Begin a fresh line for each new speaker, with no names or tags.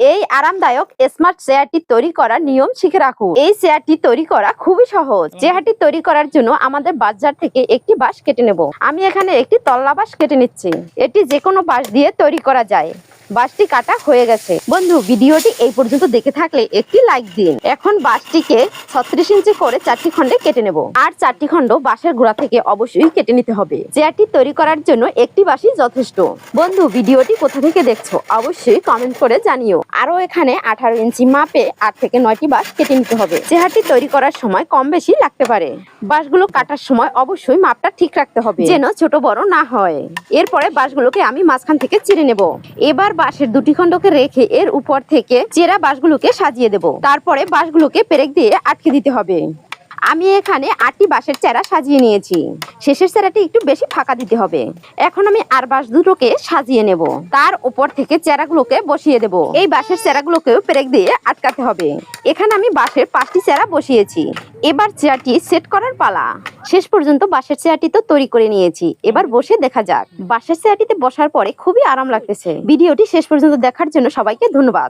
এই আরামদায়ক স্মার্ট চেয়ারটি তৈরি করার নিয়ম শিখে রাখুন। এই চেয়ারটি তৈরি করা খুবই সহজ। চেয়ারটি তৈরি করার জন্য আমাদের বাজার থেকে একটি বাঁশ কেটে নেব। আমি এখানে একটি তল্লা বাঁশ কেটে নিচ্ছি। এটি যে কোনো বাঁশ দিয়ে তৈরি করা যায়। বাঁশটি কাটা হয়ে গেছে। বন্ধু, ভিডিওটি এই পর্যন্ত দেখে থাকলে একটি লাইক দিন। এখন বাঁশটিকে ছত্রিশ ইঞ্চি করে চারটি খণ্ডে কেটে নেব। আর চারটি খণ্ড বাঁশের গোড়া থেকে অবশ্যই কেটে নিতে হবে। চেয়ারটি তৈরি করার জন্য একটি বাঁশই যথেষ্ট। বন্ধু, ভিডিওটি কোথা থেকে দেখছ অবশ্যই কমেন্ট করে জানিও। আরও এখানে আঠারো ইঞ্চি মাপে আট থেকে নয়টি বাঁশ কেটে নিতে হবে। চেয়ারটি তৈরি করার সময় কম বেশি লাগতে পারে। বাঁশগুলো কাটার সময় অবশ্যই মাপটা ঠিক রাখতে হবে, যেন ছোট বড় না হয়। এরপরে বাঁশগুলোকে আমি মাঝখান থেকে চিড়ে নেব। এবার বাঁশের দুটি খণ্ডকে রেখে এর উপর থেকে চেরা বাঁশগুলোকে সাজিয়ে দেব। তারপরে বাঁশগুলোকে পেরেক দিয়ে আটকে দিতে হবে। আমি এখানে আটটি বাঁশের চেরা সাজিয়ে নিয়েছি। শেষের চেরাটি একটু বেশি ফাঁকা দিতে হবে। এখন আমি আর বাঁশ দুটোকে সাজিয়ে নেব। তার উপর থেকে চেরাগুলোকে বসিয়ে দেব। এই বাঁশের চেরাগুলোকেও পেরেক দিয়ে আটকাতে হবে। এখানে আমি বাঁশের পাঁচটি চেরা বসিয়েছি। এবার চেয়ারটি সেট করার পালা। শেষ পর্যন্ত বাঁশের চেয়ারটি তো তৈরি করে নিয়েছি। এবার বসে দেখা যাক। বাঁশের চেয়ারটিতে বসার পরে খুবই আরাম লাগতেছে। ভিডিওটি শেষ পর্যন্ত দেখার জন্য সবাইকে ধন্যবাদ।